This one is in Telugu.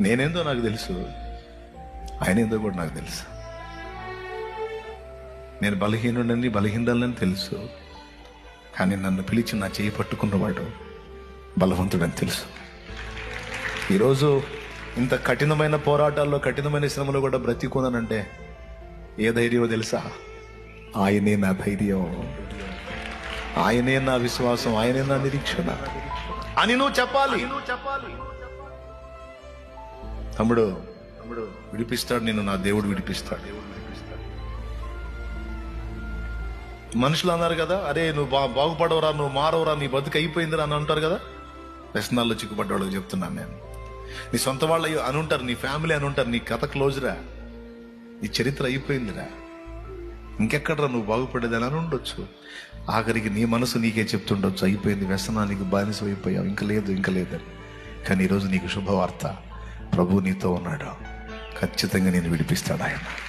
నేనేందో నాకు తెలుసు. ఆయన ఏందో కూడా నాకు తెలుసు. నేను బలహీనుడని బలహీనలని తెలుసు. కానీ నన్ను పిలిచి నా చేయి పట్టుకున్నవాడు బలవంతుడని తెలుసు. ఈరోజు ఇంత కఠినమైన పోరాటాల్లో కఠినమైన శ్రమలో కూడా బ్రతికున్నానంటే ఏ ధైర్యమో తెలుసా? ఆయనే నా ధైర్యం. ఆయనే నా విశ్వాసం. ఆయనే నా నిరీక్షణ. అని నువ్వు చెప్పాలి నువ్వు చెప్పాలి. తమ్ముడు తమ్ముడు విడిపిస్తాడు నేను నా దేవుడు విడిపిస్తాడు. దేవుడు మనుషులు అన్నారు కదా అరే నువ్వు బా బాగుపడవరా నువ్వు మారవరా నీ బతుకు అయిపోయిందిరా అని అంటారు కదా? వ్యసనాల్లో చిక్కుపడ్డ వాళ్ళకి చెప్తున్నాను నేను. నీ సొంత వాళ్ళు అయ్యో అని ఉంటారు నీ ఫ్యామిలీ అని ఉంటారు నీ కథ క్లోజ్రా నీ చరిత్ర అయిపోయిందిరా. ఇంకెక్కడరా నువ్వు బాగుపడేదని అని ఉండొచ్చు. ఆఖరికి నీ మనసు నీకే చెప్తుండొచ్చు అయిపోయింది వ్యసనానికి బానిస అయిపోయావు ఇంకా లేదు ఇంకా లేదని. కానీ ఈరోజు నీకు శుభవార్త. ప్రభు నీతో ఉన్నాడు. ఖచ్చితంగా నేను విడిపిస్తాడు ఆయన.